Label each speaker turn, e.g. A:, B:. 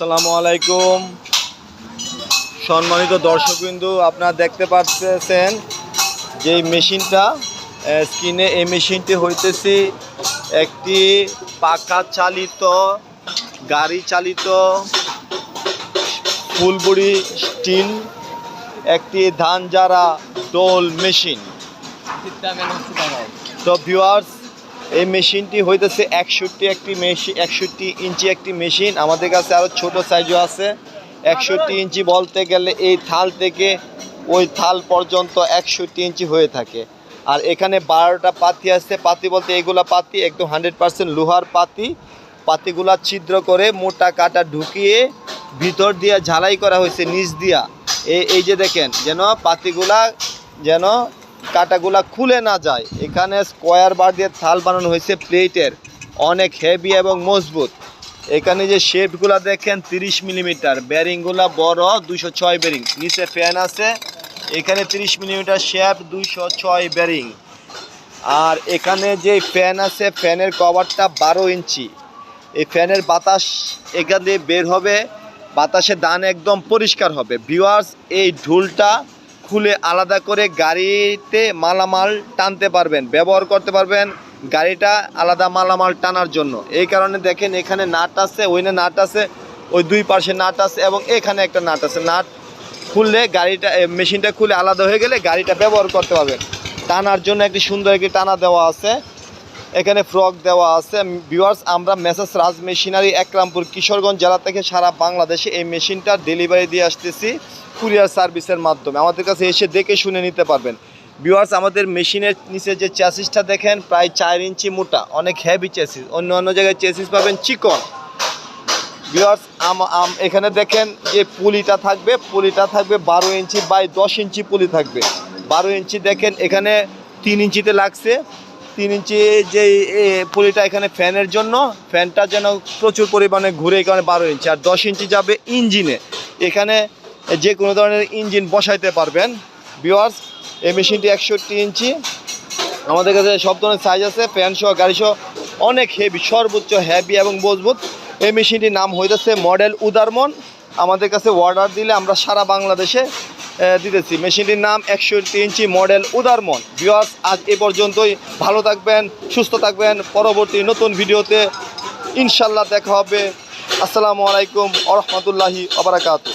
A: আসসালামু আলাইকুম। সম্মানিত দর্শকবিন্দু আপনারা দেখতে পাচ্ছেন যে মেশিনটা স্ক্রিনে এই মেশিনটি হইতেছে একটি পাকা চালিত গাড়ি চালিত ফুলবুড়ি স্টিল একটি ধান জারা ডোল মেশিন। তো ভিউয়ার্স এই মেশিনটি হইতেছে একষট্টি একটি মেশিন একষট্টি ইঞ্চি একটি মেশিন। আমাদের কাছে আরও ছোট সাইজও আছে। একষট্টি ইঞ্চি বলতে গেলে এই থাল থেকে ওই থাল পর্যন্ত একষট্টি ইঞ্চি হয়ে থাকে। আর এখানে বারোটা পাতি আছে। পাতি বলতে এগুলা পাতি একদম হান্ড্রেড পার্সেন্ট লোহার পাতি। পাতিগুলা ছিদ্র করে মোটা কাটা ঢুকিয়ে ভিতর দিয়ে ঝালাই করা হয়েছে, নিচ দিয়া। এই এই যে দেখেন, যেন পাতিগুলা যেন কাটাগুলা খুলে না যায়। এখানে স্কোয়ার বার দিয়ে থাল বানানো হয়েছে প্লেটের। অনেক হেভি এবং মজবুত। এখানে যে শেপগুলা দেখেন, তিরিশ মিলিমিটার। ব্যারিংগুলা বড়, দুইশো ছয় ব্যারিং নিচে ফ্যান আছে। এখানে তিরিশ মিলিমিটার শেপ, দুইশো ছয় ব্যারিং আর এখানে যে ফ্যান আছে, ফ্যানের কভারটা বারো ইঞ্চি। এই ফ্যানের বাতাস এখান দিয়ে বের হবে। বাতাসে দান একদম পরিষ্কার হবে। ভিউয়ার্স, এই ঢুলটা খুলে আলাদা করে গাড়িতে মালামাল টানতে পারবেন, ব্যবহার করতে পারবেন গাড়িটা আলাদা মালামাল টানার জন্য। এই কারণে দেখেন এখানে নাট আছে ওইনে নাট আছে, ওই দুই পাশে নাট আছে এবং এখানে একটা নাট আছে। নাট খুললে গাড়িটা মেশিনটা খুলে আলাদা হয়ে গেলে গাড়িটা ব্যবহার করতে পারবেন। টানার জন্য একটি সুন্দর একটি টানা দেওয়া আছে। এখানে ফ্রক দেওয়া আছে। ভিউয়ার্স, আমরা মেসেজ রাজ মেশিনারি একরামপুর কিশোরগঞ্জ জেলা থেকে সারা বাংলাদেশে এই মেশিনটা ডেলিভারি দিয়ে আসতেছি কুরিয়ার সার্ভিসের মাধ্যমে। আমাদের কাছে এসে দেখে শুনে নিতে পারবেন। ভিউয়ার্স, আমাদের মেশিনের নিচে যে চ্যাসিসটা দেখেন, প্রায় চার ইঞ্চি মোটা, অনেক হেভি চ্যাসিস অন্য অন্য জায়গায় চ্যাসিস পাবেন চিকন। ভিউয়ার্স আম এখানে দেখেন যে পুলিটা থাকবে পুলিটা থাকবে বারো ইঞ্চি বাই দশ ইঞ্চি পুলি থাকবে। বারো ইঞ্চি দেখেন, এখানে তিন ইঞ্চিতে লাগছে। তিন ইঞ্চি যে পুলিটা এখানে ফ্যানের জন্য, ফ্যানটা যেন প্রচুর পরিমাণে ঘুরে এখানে বারো ইঞ্চি। আর দশ ইঞ্চি যাবে ইঞ্জিনে। এখানে যে কোনো ধরনের ইঞ্জিন বসাইতে পারবেন। বিওয়ার্স এই মেশিনটি একষট্টি ইঞ্চি। আমাদের কাছে সব ধরনের সাইজ আছে ফ্যান সহ, গাড়ি সহ, অনেক হেভি সর্বোচ্চ হেভি এবং মজবুত। এই মেশিনটির নাম হইতেছে মডেল উদারমন। আমাদের কাছে অর্ডার দিলে আমরা সারা বাংলাদেশে দিতেছি। মেশিনটির নাম একষট্টি ইঞ্চি মডেল উদারমন। ভিওয়ার্স আজ এ পর্যন্তই। ভালো থাকবেন, সুস্থ থাকবেন। পরবর্তী নতুন ভিডিওতে ইনশাল্লাহ দেখা হবে। আসসালামু আলাইকুম আরহামদুল্লাহি আবরাকাতু